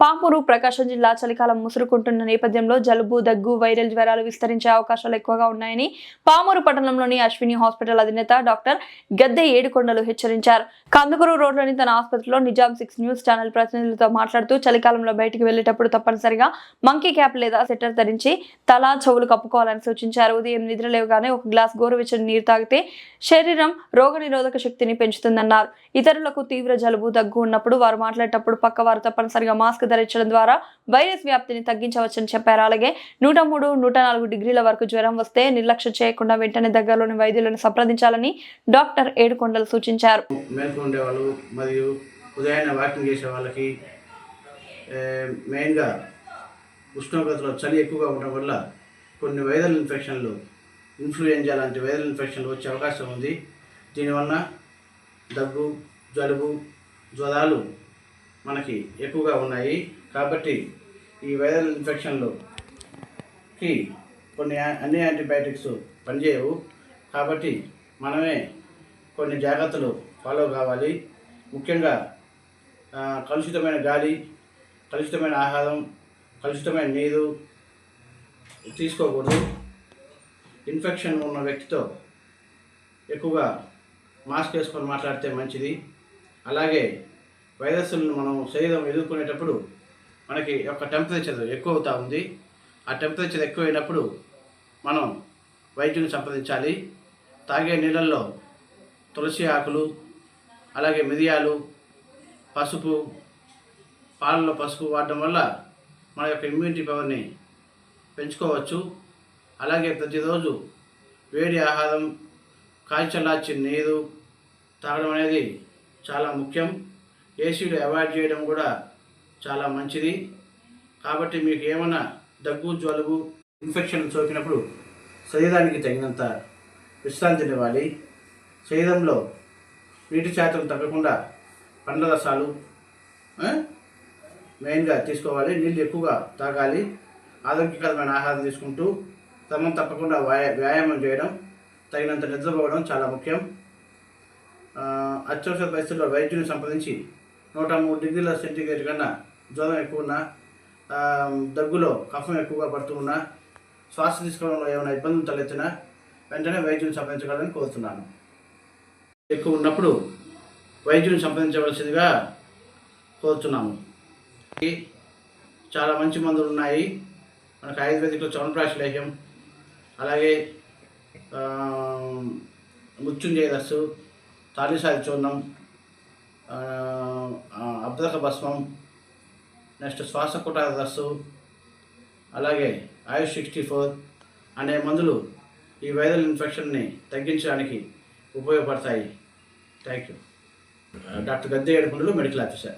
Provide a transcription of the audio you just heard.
పామూరు ప్రకాశం జిల్లా చలికాలం ముసురుకుంటున్న నేపథ్యంలో జలుబు దగ్గు వైరల్ జ్వరాలు విస్తరించే అవకాశాలు ఎక్కువగా ఉన్నాయని పామూరు పట్టణంలోని అశ్విని హాస్పిటల్ అధినేత డాక్టర్ గద్దె ఏడుకొండలు హెచ్చరించారు. కందుకూరు రోడ్లోని తన ఆసుపత్రిలో నిజాం సిక్స్ న్యూస్ ఛానల్ ప్రతినిధులతో మాట్లాడుతూ చలికాలంలో బయటికి వెళ్ళేటప్పుడు తప్పనిసరిగా మంకీ క్యాప్ లేదా సెటర్ ధరించి తల చెవులు కప్పుకోవాలని సూచించారు. ఉదయం నిద్ర లేవుగానే ఒక గ్లాస్ గోరువెచ్చని నీరు తాగితే శరీరం రోగనిరోధక శక్తిని పెంచుతుందన్నారు. ఇతరులకు తీవ్ర జలుబు దగ్గు ఉన్నప్పుడు వారు మాట్లాడేటప్పుడు పక్క వారు తప్పనిసరిగా మాస్క్ ధరించడం ద్వారా వైరస్ వ్యాప్తిని తగ్గించవచ్చని చెప్పారు. అలాగే నూట మూడు నూట నాలుగు డిగ్రీల వరకు జ్వరం వస్తే నిర్లక్ష్యం చేయకుండా వెంటనే దగ్గరలోని వైద్యులను సంప్రదించాలని డాక్టర్ ఏడుకొండలు సూచించారు. మరియు ఉదయాన్నే వాకింగ్ చేసే వాళ్ళకి మెయిన్గా ఉష్ణోగ్రతలో చలి ఎక్కువగా ఉండడం వల్ల కొన్ని వైరల్ ఇన్ఫెక్షన్లు ఇన్ఫ్లుయెంజా లాంటి వైరల్ ఇన్ఫెక్షన్లు వచ్చే అవకాశం ఉంది. దీనివల్ల దగ్గు జలుబు జ్వరాలు మనకి ఎక్కువగా ఉన్నాయి. కాబట్టి ఈ వైరల్ ఇన్ఫెక్షన్లుకి కొన్ని అన్ని యాంటీబయాటిక్స్ పనిచేయవు. కాబట్టి మనమే కొన్ని జాగ్రత్తలు ఫాలో కావాలి. ముఖ్యంగా కలుషితమైన గాలి కలుషితమైన ఆహారం కలుషితమైన నీరు తీసుకోకూడదు. ఇన్ఫెక్షన్ ఉన్న వ్యక్తితో ఎక్కువగా మాస్క్ వేసుకొని మాట్లాడితే మంచిది. అలాగే వైరస్లను మనం శరీరం ఎదుర్కొనేటప్పుడు మనకి యొక్క టెంపరేచర్ ఎక్కువ అవుతూ ఉంది. ఆ టెంపరేచర్ ఎక్కువైనప్పుడు మనం వైద్యుని సంప్రదించాలి. తాగే నీళ్ళల్లో తులసి ఆకులు అలాగే మిరియాలు పసుపు పాలలో పసుపు వాడడం వల్ల మన యొక్క ఇమ్యూనిటీ పవర్ని పెంచుకోవచ్చు. అలాగే ప్రతిరోజు వేడి ఆహారం కాల్చలార్చి నీరు తాగడం అనేది చాలా ముఖ్యం. ఏసీలు అవాయిడ్ చేయడం కూడా చాలా మంచిది. కాబట్టి మీకు ఏమైనా దగ్గు జలుబు ఇన్ఫెక్షన్ సోకినప్పుడు శరీరానికి తగినంత విశ్రాంతినివ్వాలి శరీరంలో నీటి శాతం తగ్గకుండా పండ్ల రసాలు మెయిన్గా తీసుకోవాలి. నీళ్ళు ఎక్కువగా తాగాలి. ఆరోగ్యకరమైన ఆహారం తీసుకుంటూ క్రమం తప్పకుండా వాయా వ్యాయామం చేయడం తగినంత నిద్రపోవడం చాలా ముఖ్యం. అత్యవసర పరిస్థితుల్లో వైద్యుని సంప్రదించి నూట మూడు డిగ్రీల సెంటిగ్రేడ్ కన్నా జ్వరం ఎక్కువ ఉన్నా దగ్గులో కఫం ఎక్కువగా పడుతూ ఉన్నా శ్వాస తీసుకోవడంలో ఏమైనా ఇబ్బందులు తలెత్తినా వెంటనే వైద్యుని సంప్రదించగలని కోరుతున్నాను. ఎక్కువ ఉన్నప్పుడు వైద్యుని సంప్రదించవలసిందిగా కోరుతున్నాము. ఈ చాలా మంచి మందులు ఉన్నాయి. మనకు ఆయుర్వేదిక్లో చవనప్రాష్ లేహ్యం అలాగే మృత్యుంజయ రస్సు తాలిసారి చూర్ణం మద్దక భస్మం నెక్స్ట్ శ్వాసకుట రస్సు అలాగే ఆయుష్ సిక్స్టీ ఫోర్ అనే మందులు ఈ వైరల్ ఇన్ఫెక్షన్ని తగ్గించడానికి ఉపయోగపడతాయి. Thank you doctor Gadde Yedukondalu medical officer.